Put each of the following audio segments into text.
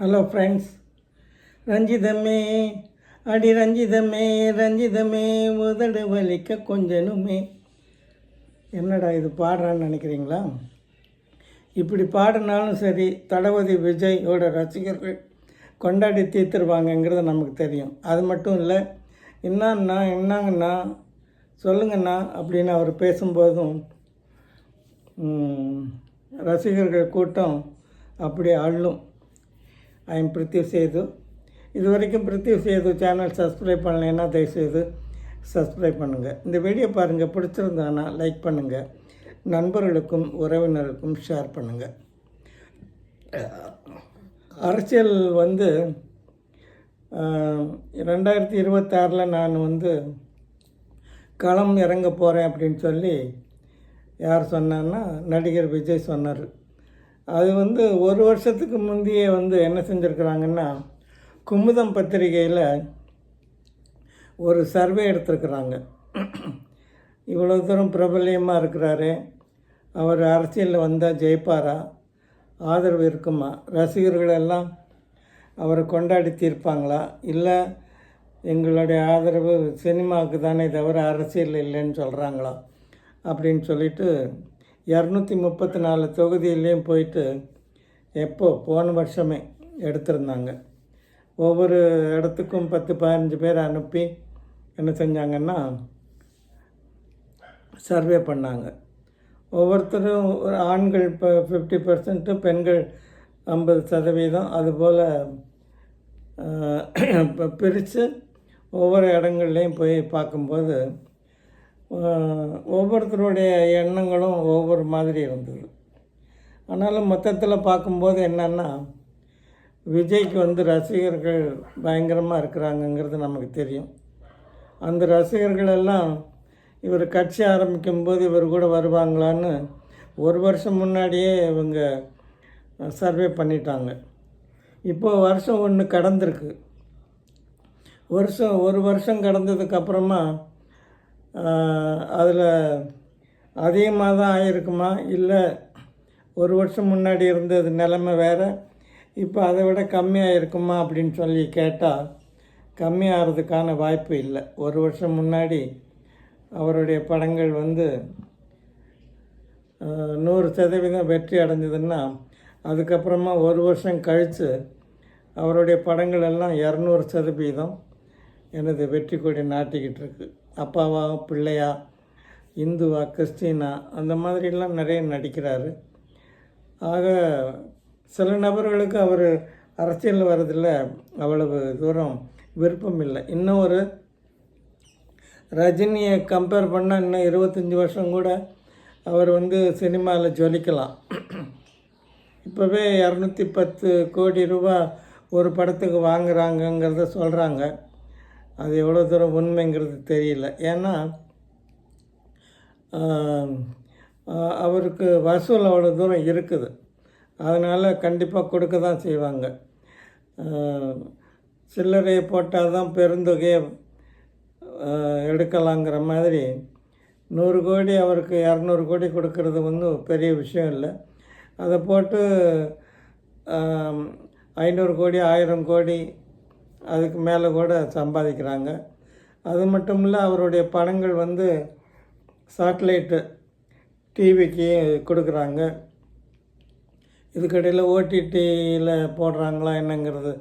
Hello friends ரஞ்சிதமே அடி ரஞ்சிதமே ரஞ்சிதமே உதடு வலிக்க கொஞ்சனுமே. என்னடா இது பாடுறான்னு நினைக்கிறீங்களா? இப்படி பாடினாலும் சரி தளபதி விஜயோட ரசிகர்கள் கொண்டாடி தீர்த்துருவாங்கங்கிறது நமக்கு தெரியும். அது மட்டும் இல்லை என்னன்னா என்னங்கண்ணா சொல்லுங்கண்ணா அப்படின்னு அவர் பேசும்போதும் ரசிகர்கள் கூட்டம் அப்படியே அள்ளும். I am Prithiv Sethu. இது வரைக்கும் பிரித்திவ் சேது சேனல் சப்ஸ்கிரைப் பண்ணலைன்னா தயவுசெய்து சப்ஸ்கிரைப் பண்ணுங்கள் இந்த வீடியோ பாருங்கள் பிடிச்சிருந்தானா லைக் பண்ணுங்கள் நண்பர்களுக்கும் உறவினருக்கும் ஷேர் பண்ணுங்கள் அரசியல் வந்து ரெண்டாயிரத்தி இருபத்தாறில் நான் வந்து களம் இறங்க போகிறேன் அப்படின்னு சொல்லி யார் சொன்னான்னா நடிகர் விஜய் சொன்னார். அது வந்து ஒரு வருஷத்துக்கு முந்தையே வந்து என்ன செஞ்சுருக்குறாங்கன்னா குமுதம் பத்திரிகையில் ஒரு சர்வே எடுத்திருக்கிறாங்க. இவ்வளோ தூரம் பிரபல்யமாக இருக்கிறாரு அவர் அரசியலில் வந்தால் ஜெயிப்பாரா ஆதரவு இருக்குமா ரசிகர்கள் எல்லாம் அவரை கொண்டாடி தீர்ப்பாங்களா இல்லை எங்களுடைய ஆதரவு சினிமாவுக்கு தானே தவிர அரசியல் இல்லைன்னு சொல்கிறாங்களா அப்படின்னு சொல்லிட்டு இரநூத்தி முப்பத்தி நாலு தொகுதியிலையும் போயிட்டு எப்போ? போன வருஷமே எடுத்திருந்தாங்க. ஒவ்வொரு இடத்துக்கும் பத்து பதினஞ்சு பேர் அனுப்பி என்ன செஞ்சாங்கன்னா சர்வே பண்ணாங்க. ஒவ்வொருத்தரும் ஒரு ஆண்கள் இப்போ ஃபிஃப்டி பர்சன்ட்டு பெண்கள் ஐம்பது சதவீதம் அதுபோல் இப்போ பிரித்து ஒவ்வொரு இடங்கள்லையும் போய் பார்க்கும்போது ஒவ்வொருத்தருடைய எண்ணங்களும் ஒவ்வொரு மாதிரி இருந்தது. ஆனாலும் மொத்தத்தில் பார்க்கும்போது என்னென்னா விஜய்க்கு வந்து ரசிகர்கள் பயங்கரமாக இருக்கிறாங்கங்கிறது நமக்கு தெரியும். அந்த ரசிகர்கள் எல்லாம் இவர் கட்சி ஆரம்பிக்கும்போது இவர் கூட வருவாங்களான்னு ஒரு வருஷம் முன்னாடியே இவங்க சர்வே பண்ணிட்டாங்க. இப்போ வருஷம் ஒன்று கடந்திருக்கு. வருஷம் ஒரு வருஷம் கடந்ததுக்கப்புறமா அதில் அதிகமாக தான் ஆகிருக்குமா இல்லை ஒரு வருஷம் முன்னாடி இருந்தது நிலமை வேறு இப்போ அதை விட கம்மியாக இருக்குமா அப்படின்னு சொல்லி கேட்டால் கம்மியாகிறதுக்கான வாய்ப்பு இல்லை. ஒரு வருஷம் முன்னாடி அவருடைய படங்கள் வந்து நூறு சதவீதம் வெற்றி அடைஞ்சதுன்னா அதுக்கப்புறமா ஒரு வருஷம் கழித்து அவருடைய படங்கள் எல்லாம் இரநூறு சதவீதம் எனது வெற்றி கொடி நாட்டிக்கிட்டு இருக்குது அப்பாவா பிள்ளையா இந்துவா கிறிஸ்டினா அந்த மாதிரிலாம் நிறைய நடிக்கிறாரு. ஆக சில நபர்களுக்கு அவர் அரசியல் வரதில் அவ்வளவு தூரம் விருப்பம் இல்லை. இன்னும் ஒரு ரஜினியை கம்பேர் பண்ணால் இன்னும் இருபத்தஞ்சி வருஷம் கூட அவர் வந்து சினிமாவில் ஜொலிக்கலாம். இப்போவே இரநூத்தி பத்து கோடி ரூபா ஒரு படத்துக்கு வாங்குகிறாங்கங்கிறத சொல்கிறாங்க அது எவ்வளோ தூரம் உண்மைங்கிறது தெரியல. ஏன்னா அவருக்கு வசூல் அவ்வளோ தூரம் இருக்குது. அதனால் கண்டிப்பாக கொடுக்க தான் செய்வாங்க. சில்லறையை போட்டால் தான் பெருந்தொகையை எடுக்கலாங்கிற மாதிரி நூறு கோடி அவருக்கு இரநூறு கோடி கொடுக்கறது ஒன்றும் பெரிய விஷயம் இல்லை. அதை போட்டு ஐநூறு கோடி ஆயிரம் கோடி அதுக்கு மேலே கூட சம்பாதிக்கிறாங்க. அது மட்டும் இல்லை அவருடைய படங்கள் வந்து சேட்டலைட்டு டிவிக்கு கொடுக்குறாங்க. இதுக்கடையில் ஓடிடியில் போடுறாங்களா என்னங்கிறது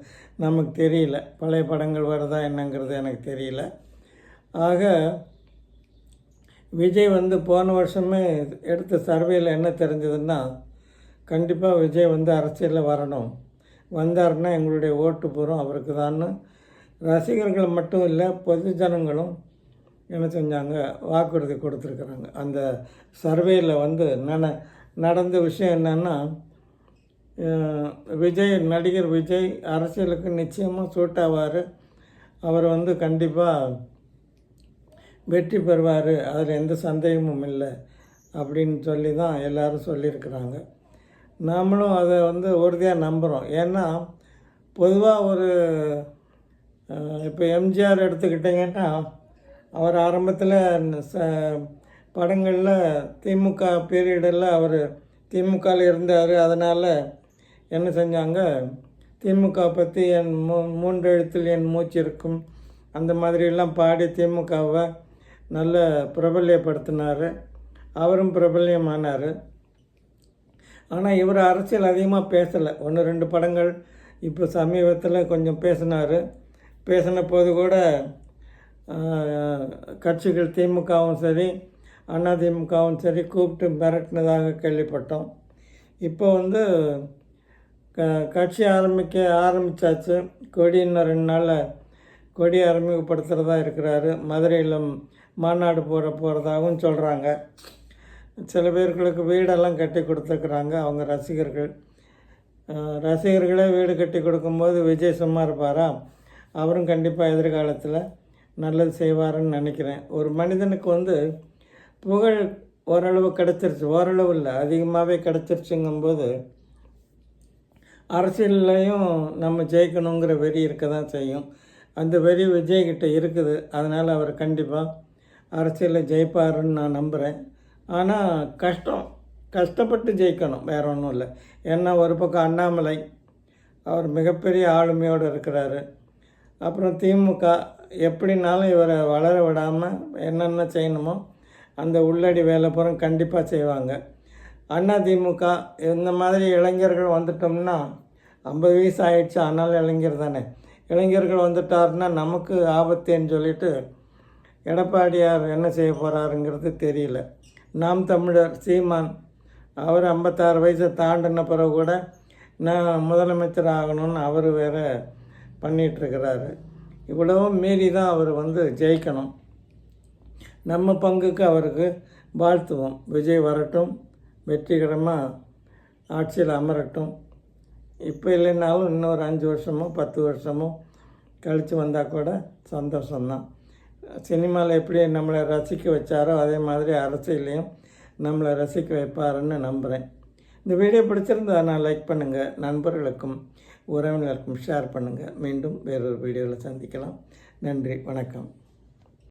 நமக்கு தெரியல. பழைய படங்கள் வருதா என்னங்கிறது எனக்கு தெரியல. ஆக விஜய் வந்து போன வருஷமே எடுத்த சர்வேயில் என்ன தெரிஞ்சதுன்னா கண்டிப்பாக விஜய் வந்து அரசியலில் வரணும். வந்தாருன்னா எங்களுடைய ஓட்டு பூரம் அவருக்கு தான்னு. ரசிகர்கள் மட்டும் இல்லை பொது ஜனங்களும் என்ன செஞ்சாங்க வாக்குறுதி கொடுத்துருக்குறாங்க. அந்த சர்வேயில் வந்து நன நடந்த விஷயம் என்னென்னா விஜய் நடிகர் விஜய் அரசியலுக்கு நிச்சயமாக சூட் ஆவார். அவர் வந்து கண்டிப்பாக வெற்றி பெறுவார் அதில் எந்த சந்தேகமும் இல்லை அப்படின்னு சொல்லி தான் எல்லோரும் சொல்லியிருக்கிறாங்க. நாமளும் அதை வந்து உறுதியாக நம்புகிறோம் ஏன்னா பொதுவாக ஒரு இப்போ எம்ஜிஆர் எடுத்துக்கிட்டிங்கன்னா அவர் ஆரம்பத்தில் ச படங்களில் திமுக பீரியடில் அவர் திமுகவில் இருந்தார். அதனால் என்ன செஞ்சாங்க? திமுக பற்றி என் மூ மூன்று எழுத்தில் என் மூச்சு இருக்கும். அந்த மாதிரியெல்லாம் பாடி திமுகவை நல்ல பிரபல்யப்படுத்தினார். அவரும் பிரபல்யமானார். ஆனால் இவர் அரசியல் அதிகமாக பேசலை. ஒன்று ரெண்டு படங்கள். இப்போ சமீபத்தில் கொஞ்சம் பேசினார். பேசின போது கூட கட்சிகள் திமுகவும் சரி அதிமுகவும் சரி கூப்பிட்டு மிரட்டினதாக கேள்விப்பட்டோம். இப்போ வந்து க கட்சி ஆரம்பிக்க ஆரம்பித்தாச்சு கொடி இன்னும் ரெண்டு நாளில் கொடி அறிமுகப்படுத்துகிறதா இருக்கிறாரு. மதுரையில் மாநாடு போகிற போகிறதாகவும் சொல்கிறாங்க சில பேர்களுக்கு வீடெல்லாம் கட்டி கொடுத்துருக்குறாங்க அவங்க ரசிகர்கள். ரசிகர்களே வீடு கட்டி கொடுக்கும்போது விஜய் சும்மா இருப்பாரா? அவரும் கண்டிப்பாக எதிர்காலத்தில் நல்லது செய்வாருன்னு நினைக்கிறேன். ஒரு மனிதனுக்கு வந்து புகழ் ஓரளவு கிடச்சிருச்சு. ஓரளவு இல்லை அதிகமாகவே கிடச்சிருச்சுங்கும்போது அரசியல்லையும் நம்ம ஜெயிக்கணுங்கிற வெறி இருக்க தான் செய்யும். அந்த வெறி விஜய்கிட்ட இருக்குது. அதனால் அவர் கண்டிப்பாக அரசியலில் ஜெயிப்பாருன்னு நான் நம்புகிறேன் ஆனால் கஷ்டம். கஷ்டப்பட்டு ஜெயிக்கணும். வேற ஒன்றும் இல்லை. ஏன்னா ஒரு பக்கம் அண்ணாமலை. அவர் மிகப்பெரிய ஆளுமையோடு இருக்கிறாரு. அப்புறம் திமுக எப்படினாலும் இவரை வளர விடாமல் என்னென்ன செய்யணுமோ அந்த உள்ளடி வேலை பூரா கண்டிப்பாக செய்வாங்க. அண்ணா திமுக இந்த மாதிரி இளைஞர்கள் வந்துட்டோம்னா ஐம்பது வயசு ஆயிடுச்சு ஆனாலும் இளைஞர் தானே. இளைஞர்கள் வந்துட்டாருன்னா நமக்கு ஆபத்துன்னு சொல்லிட்டு எடப்பாடியார் என்ன செய்ய போகிறாருங்கிறது தெரியல. நாம் தமிழர் சீமான். அவர் ஐம்பத்தாறு வயசை தாண்டின பிறகு கூட நான் முதலமைச்சர் ஆகணும்னு அவர் வேற பண்ணிகிட்ருக்கிறாரு இவ்வளவும் மீறி தான் அவர் வந்து ஜெயிக்கணும். நம்ம பங்குக்கு அவருக்கு வாழ்த்துவோம். விஜய் வரட்டும் வெற்றிகரமாக ஆட்சியில் அமரட்டும். இப்போ இல்லைனாலும் இன்னொரு அஞ்சு வருஷமோ பத்து வருஷமோ கழித்து வந்தால் கூட சந்தோஷம்தான். சினிமாவில் எப்படி நம்மளை ரசிக்க வச்சாரோ அதே மாதிரி அரசியலையும் நம்மளை ரசிக்க வைப்பாருன்னு நம்புகிறேன் இந்த வீடியோ பிடிச்சிருந்தா நான் லைக் பண்ணுங்கள் நண்பர்களுக்கும் உறவினர்களுக்கும் ஷேர் பண்ணுங்கள் மீண்டும் வேறொரு வீடியோவில் சந்திக்கலாம். நன்றி வணக்கம்.